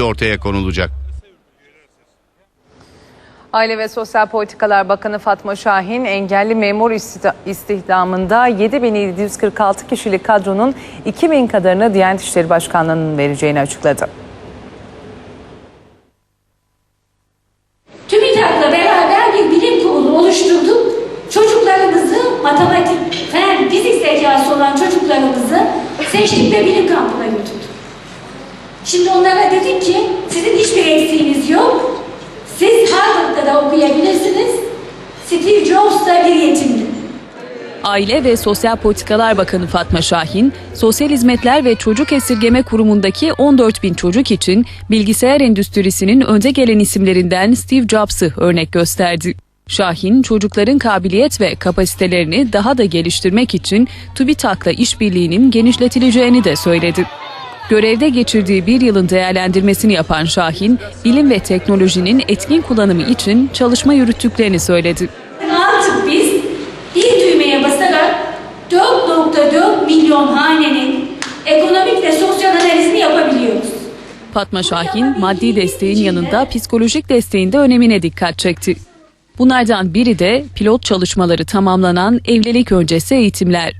şekilde ortaya konulacak. Aile ve Sosyal Politikalar Bakanı Fatma Şahin engelli memur istihdamında 7746 kişilik kadronun 2000 kadarını Diyanet İşleri Başkanlığı'nın vereceğini açıkladı. TÜBİTAK'la beraber bir bilim kurulu oluşturduk. Çocuklarımızı matematik, fen, fizik zekası olan çocuklarımızı seçtik ve bilim kampına götürdük. Şimdi onlara dedik ki sizin hiçbir eksiğiniz yok. Siz Harvard'da da okuyabilirsiniz. Steve Jobs da bir yetimdi. Aile ve Sosyal Politikalar Bakanı Fatma Şahin, Sosyal Hizmetler ve Çocuk Esirgeme Kurumu'ndaki 14 bin çocuk için bilgisayar endüstrisinin önde gelen isimlerinden Steve Jobs'ı örnek gösterdi. Şahin, çocukların kabiliyet ve kapasitelerini daha da geliştirmek için TÜBİTAK'la işbirliğinin genişletileceğini de söyledi. Görevde geçirdiği bir yılın değerlendirmesini yapan Şahin, bilim ve teknolojinin etkin kullanımı için çalışma yürüttüklerini söyledi. Artık biz bir düğmeye basarak 4.4 milyon hanenin ekonomik ve sosyal analizini yapabiliyoruz. Fatma Şahin maddi desteğin yanında psikolojik desteğin de önemine dikkat çekti. Bunlardan biri de pilot çalışmaları tamamlanan evlilik öncesi eğitimler.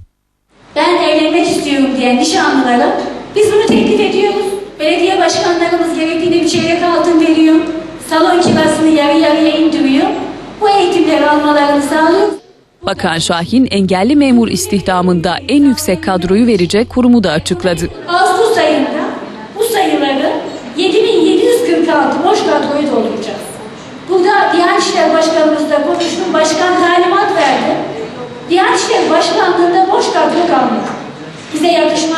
Ben evlenmek istiyorum diyen nişanlılara biz bunu teklif ediyoruz. Belediye başkanlarımız gerektiğinde bir çeyrek altın veriyor. Salon kirasını yarı yarıya indiriyor. Bu eğitimleri almalarını sağlıyoruz. Bakan Şahin engelli memur istihdamında en yüksek kadroyu verecek kurumu da açıkladı. Ağustos ayında bu sayıları 7746 boş kadroyu dolduracağız. Burada Diyanet İşleri Başkanımızla konuştum. Başkan talimat verdi. Diyanet İşleri Başkanlığı'nda boş kadro kalmadı. Bize yakışmaz dedi.